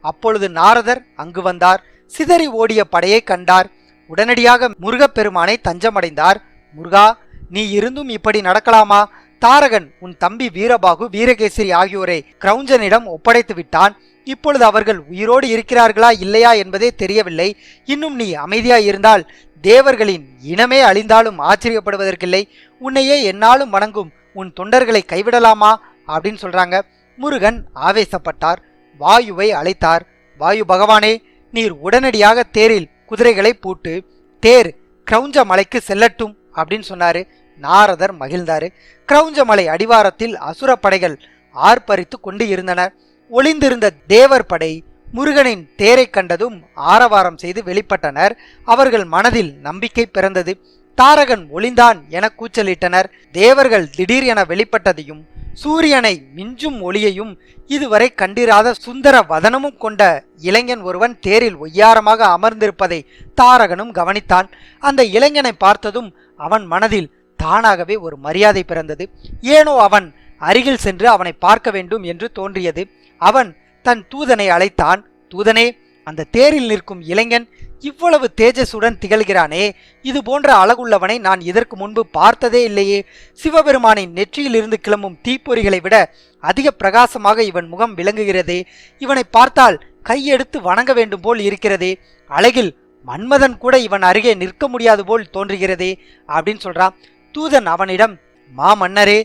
அப்பொழுது நாரதர் அங்கு வந்தார். சிதறி ஓடிய படையை கண்டார். உடனடியாக முருகப்பெருமானை தஞ்சமடைந்தார். முருகா நீ இருந்தும் இப்படி நடக்கலாமா? தாரகன் உன் தம்பி வீரபாகு வீரகேசரி ஆகியோரை கிரௌஞ்சனிடம் ஒப்படைத்து விட்டான். இப்பொழுது அவர்கள் உயிரோடு இருக்கிறார்களா இல்லையா என்பதே தெரியவில்லை. இன்னும் நீ அமைதியாய் இருந்தால் தேவர்களின் இனமே அழிந்தாலும் ஆச்சரியப்படுவதற்கில்லை. உன்னையே என்னாலும் வணங்கும் உன் தொண்டர்களை கைவிடலாமா? அப்படின்னு சொல்றாங்க. முருகன் ஆவேசப்பட்டார். வாயுவை அழைத்தார். வாயு பகவானே நீர் உடனடியாக தேரில் குதிரைகளை பூட்டு தேர் கிரௌஞ்ச மலைக்கு செல்லட்டும் அப்படின்னு சொன்னாரு. நாரதர் மகிழ்ந்தாரு. கிரௌஞ்ச மலை அடிவாரத்தில் அசுர படைகள் ஆர்ப்பரித்து கொண்டு இருந்தனர் ஒளிந்திருந்த தேவர் படை முருகனின் தேரை கண்டதும் ஆரவாரம் செய்து வெளிப்பட்டனர். அவர்கள் மனதில் நம்பிக்கை பிறந்தது. தாரகன் ஒளிந்தான் என கூச்சலிட்டனர். தேவர்கள் திடீர் என வெளிப்பட்டதையும் சூரியனை மிஞ்சும் ஒளியையும் இதுவரை கண்டிராத சுந்தர வதனமும் கொண்ட இளைஞன் ஒருவன் தேரில் ஒய்யாரமாக அமர்ந்திருப்பதை தாரகனும் கவனித்தான். அந்த இளைஞனை பார்த்ததும் அவன் மனதில் தானாகவே ஒரு மரியாதை பிறந்தது. ஏனோ அவன் அருகில் சென்று அவனை பார்க்க வேண்டும் என்று தோன்றியது. அவன் தன் தூதனை அழைத்தான். தூதனே அந்த தேரில் நிற்கும் இளைஞன் இவ்வளவு தேஜஸுடன் திகழ்கிறானே இது போன்ற அழகுள்ளவனை நான் இதற்கு முன்பு பார்த்ததே இல்லையே. சிவபெருமானின் நெற்றியிலிருந்து கிளம்பும் தீப்பொறிகளை விட அதிக பிரகாசமாக இவன் முகம் விளங்குகிறதே. இவனை பார்த்தால் கையெடுத்து வணங்க வேண்டும் போல் இருக்கிறதே. அழகில் மன்மதன் கூட இவன் அருகே நிற்க முடியாது போல் தோன்றுகிறதே அப்படின்னு சொல்றான். தூதன் அவனிடம் மா மன்னரே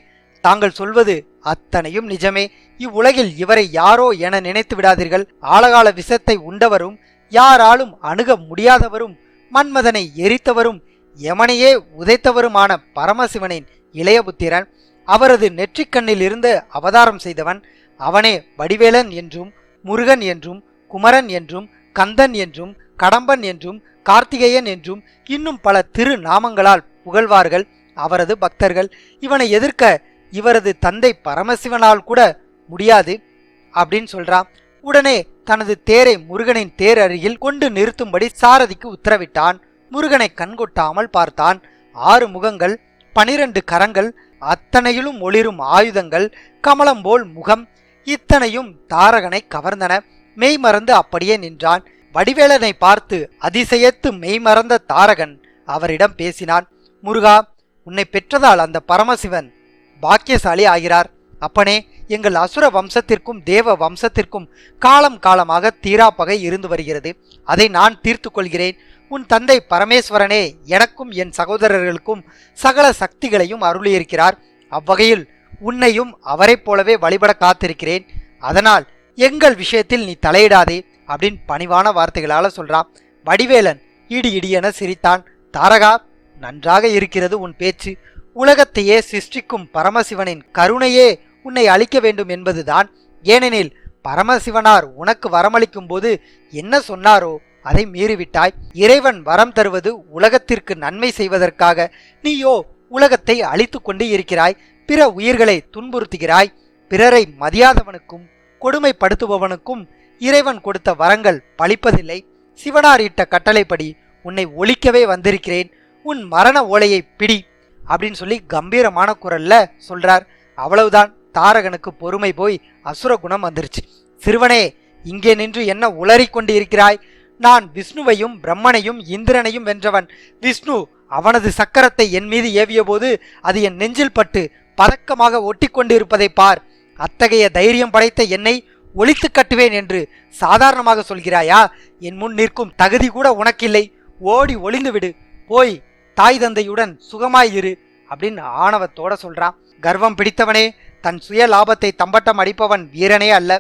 தாங்கள் சொல்வது அத்தனையும் நிஜமே. இவ்வுலகில் இவரை யாரோ என நினைத்து விடாதீர்கள். ஆழகால விஷத்தை உண்டவரும் யாராலும் அணுக முடியாதவரும் மன்மதனை எரித்தவரும் யமனையே உதைத்தவருமான பரமசிவனின் இளையபுத்திரன் அவரது நெற்றிக்கண்ணில் இருந்து அவதாரம் செய்தவன் அவனே வடிவேலன் என்றும் முருகன் என்றும் குமரன் என்றும் கந்தன் என்றும் கடம்பன் என்றும் கார்த்திகேயன் என்றும் இன்னும் பல திரு நாமங்களால் புகழ்வார்கள். அவரது பக்தர்கள் இவனை எதிர்க்க இவரது தந்தை பரமசிவனால் கூட முடியாது அப்படின்னு சொல்றான் உடனே தனது தேரை முருகனின் தேர் அருகில் கொண்டு நிறுத்தும்படி சாரதிக்கு உத்தரவிட்டான். முருகனை கண்கொட்டாமல் பார்த்தான். ஆறு முகங்கள் பனிரெண்டு கரங்கள் அத்தனையிலும் ஒளிரும் ஆயுதங்கள் கமலம் போல் முகம் இத்தனையும் தாரகனை கவர்ந்தன. மெய்மறந்து அப்படியே நின்றான். வடிவேலனை பார்த்து அதிசயத்து மெய்மறந்த தாரகன் அவரிடம் பேசினான். முருகா உன்னை பெற்றதால் அந்த பரமசிவன் பாக்கியசாலி ஆகிறார். அப்பனே எங்கள் அசுர வம்சத்திற்கும் தேவ வம்சத்திற்கும் காலம் காலமாக தீராப்பகை இருந்து வருகிறது. அதை நான் தீர்த்து கொள்கிறேன். உன் தந்தை பரமேஸ்வரனே எனக்கும் என் சகோதரர்களுக்கும் சகல சக்திகளையும் அருளியிருக்கிறார். அவ்வகையில் உன்னையும் அவரைப் போலவே வழிபட காத்திருக்கிறேன். அதனால் எங்கள் விஷயத்தில் நீ தலையிடாதே அப்படின்னு பணிவான வார்த்தைகளால சொல்றான். வடிவேலன் இடி இடியென சிரித்தான். தாரகா நன்றாக இருக்கிறது உன் பேச்சு. உலகத்தையே சிருஷ்டிக்கும் பரமசிவனின் கருணையே உன்னை அழிக்க வேண்டும் என்பதுதான். ஏனெனில் பரமசிவனார் உனக்கு வரமளிக்கும் போது என்ன சொன்னாரோ அதை மீறிவிட்டாய். இறைவன் வரம் தருவது உலகத்திற்கு நன்மை செய்வதற்காக நீயோ உலகத்தை அழித்து கொண்டு இருக்கிறாய். பிற உயிர்களை துன்புறுத்துகிறாய். பிறரை மதியாதவனுக்கும் கொடுமைப்படுத்துபவனுக்கும் இறைவன் கொடுத்த வரங்கள் பழிப்பதில்லை. சிவனார் இட்ட கட்டளைப்படி உன்னை ஒழிக்கவே வந்திருக்கிறேன். உன் மரண ஓலையை பிடி. அப்படின்னு சொல்லி கம்பீரமான குரல்ல சொல்றார். அவ்வளவுதான். தாரகனுக்கு பொறுமை போய் அசுர குணம் வந்துருச்சு. சிறுவனே இங்கே நின்று என்ன உளறிக்கொண்டு இருக்கிறாய் நான் விஷ்ணுவையும் பிரம்மனையும் இந்திரனையும் வென்றவன். விஷ்ணு அவனது சக்கரத்தை என் மீது ஏவிய போது அது என் நெஞ்சில் பட்டு பதக்கமாக ஒட்டி கொண்டு இருப்பதை பார். அத்தகைய தைரியம் படைத்த என்னை ஒழித்து கட்டுவேன் என்று சாதாரணமாக சொல்கிறாயா? என் முன் நிற்கும் தகுதி கூட உனக்கில்லை. ஓடி ஒளிந்து விடு. போய் தாய் தந்தையுடன் சுகமாயிரு அப்படின்னு ஆணவத்தோட சொல்றான் கர்வம் பிடித்தவனே தன் சுய லாபத்தை தம்பட்டம் அடிப்பவன் வீரனே அல்ல.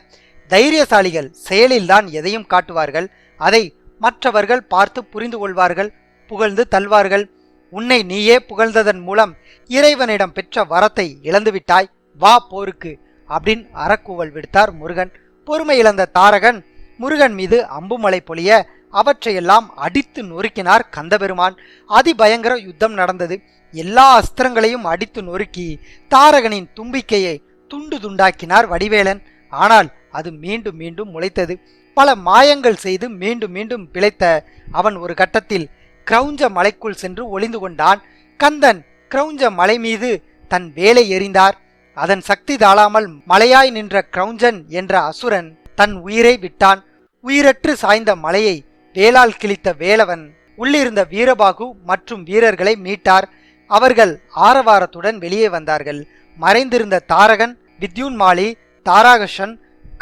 தைரியசாலிகள் செயலில்தான் எதையும் காட்டுவார்கள். அதை மற்றவர்கள் பார்த்து புரிந்து கொள்வார்கள் புகழ்ந்து தள்வார்கள் உன்னை நீயே புகழ்ந்ததன் மூலம் இறைவனிடம் பெற்ற வரத்தை இழந்துவிட்டாய். வா போருக்கு அப்படின்னு அறக்கூவல் விடுத்தார் முருகன். பொறுமை இழந்த தாரகன் முருகன் மீது அம்புமலை பொழிய அவற்றையெல்லாம் அடித்து நொறுக்கினார் கந்தபெருமான். அதிபயங்கர யுத்தம் நடந்தது. எல்லா அஸ்திரங்களையும் அடித்து நொறுக்கி தாரகனின் தும்பிக்கையை துண்டு துண்டாக்கினார் வடிவேலன். ஆனால் அது மீண்டும் மீண்டும் முளைத்தது. பல மாயங்கள் செய்து மீண்டும் மீண்டும் பிழைத்த அவன் ஒரு கட்டத்தில் கிரௌஞ்ச மலைக்குள் சென்று ஒளிந்து கொண்டான். கந்தன் கிரௌஞ்ச மலை மீது தன் வேலை எறிந்தார். அதன் சக்தி தாழாமல் மலையாய் நின்ற கிரௌஞ்சன் என்ற அசுரன் தன் உயிரை விட்டான். உயிரற்று சாய்ந்த மலையை வேலால் கிழித்த வேலவன் உள்ளிருந்த வீரபாகு மற்றும் வீரர்களை மீட்டார். அவர்கள் ஆரவாரத்துடன் வெளியே வந்தார்கள். மறைந்திருந்த தாரகன் வித்யுன்மாலி தாராகஷன்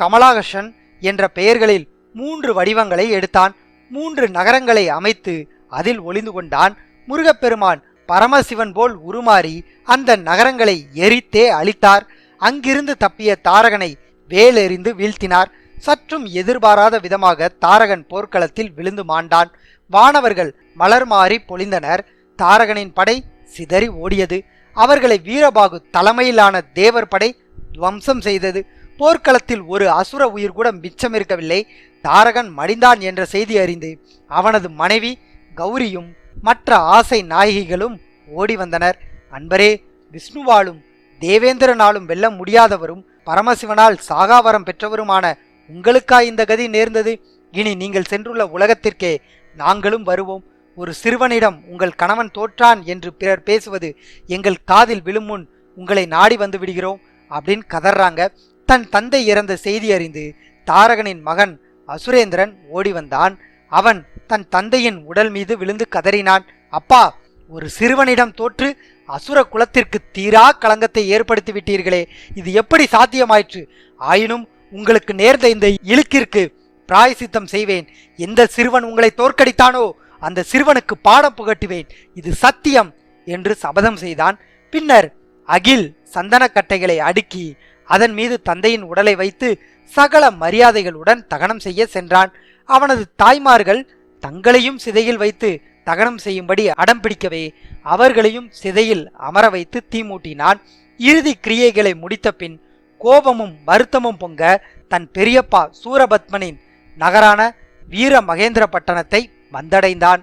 கமலாகஷன் என்ற பெயர்களில் மூன்று வடிவங்களை எடுத்தான். மூன்று நகரங்களை அமைத்து அதில் ஒளிந்து கொண்டான். முருகப்பெருமான் பரமசிவன் போல் உருமாறி அந்த நகரங்களை எரித்தே அழித்தார். அங்கிருந்து தப்பிய தாரகனை வேலெறிந்து வீழ்த்தினார். சற்றும் எதிர்பாராத விதமாக தாரகன் போர்க்களத்தில் விழுந்து மாண்டான். வானவர்கள் மலர் மாறி பொழிந்தனர். தாரகனின் படை சிதறி ஓடியது. அவர்களை வீரபாகு தலைமையிலான தேவர் படை துவம்சம் செய்தது. போர்க்களத்தில் ஒரு அசுர உயிர் கூட மிச்சமிருக்கவில்லை தாரகன் மடிந்தான் என்ற செய்தி அறிந்து அவனது மனைவி கௌரியும் மற்ற ஆசை நாயகிகளும் ஓடி வந்தனர். அன்பரே விஷ்ணுவாலும் தேவேந்திரனாலும் வெல்ல முடியாதவரும் பரமசிவனால் சாகாவரம் பெற்றவருமான உங்களுக்கா இந்த கதி நேர்ந்தது? இனி நீங்கள் சென்றுள்ள உலகத்திற்கே நாங்களும் வருவோம். ஒரு சிறுவனிடம் உங்கள் கணவன் தோற்றான் என்று பிறர் பேசுவது எங்கள் காதில் விழும் முன் உங்களை நாடி வந்து விடுகிறோம் அப்படின்னு கதறாங்க. தன் தந்தை இறந்த செய்தி அறிந்து தாரகனின் மகன் அசுரேந்திரன் ஓடி வந்தான். அவன் தன் தந்தையின் உடல் மீது விழுந்து கதறினான். அப்பா ஒரு சிறுவனிடம் தோற்று அசுர குலத்திற்கு தீரா களங்கத்தை ஏற்படுத்தி விட்டீர்களே. இது எப்படி சாத்தியமாயிற்று? ஆயினும் உங்களுக்கு நேர்ந்த இந்த இழுக்கிற்கு பிராயசித்தம் செய்வேன். எந்த சிறுவன் உங்களை தோற்கடித்தானோ அந்த சிறுவனுக்கு பாடம் புகட்டுவேன். இது சத்தியம் என்று சபதம் செய்தான். பின்னர் அகில் சந்தனக்கட்டைகளை அடுக்கி அதன் மீது தந்தையின் உடலை வைத்து சகல மரியாதைகளுடன் தகனம் செய்ய சென்றான். அவனது தாய்மார்கள் தங்களையும் சிதையில் வைத்து தகனம் செய்யும்படி அடம் பிடிக்கவே அவர்களையும் சிதையில் அமர வைத்து தீமூட்டினான் இறுதி கிரியைகளை முடித்த பின் கோபமும் வருத்தமும் பொங்க தன் பெரியப்பா சூரபத்மனின் நகரான வீர மகேந்திர பட்டணத்தை வந்தடைந்தான்.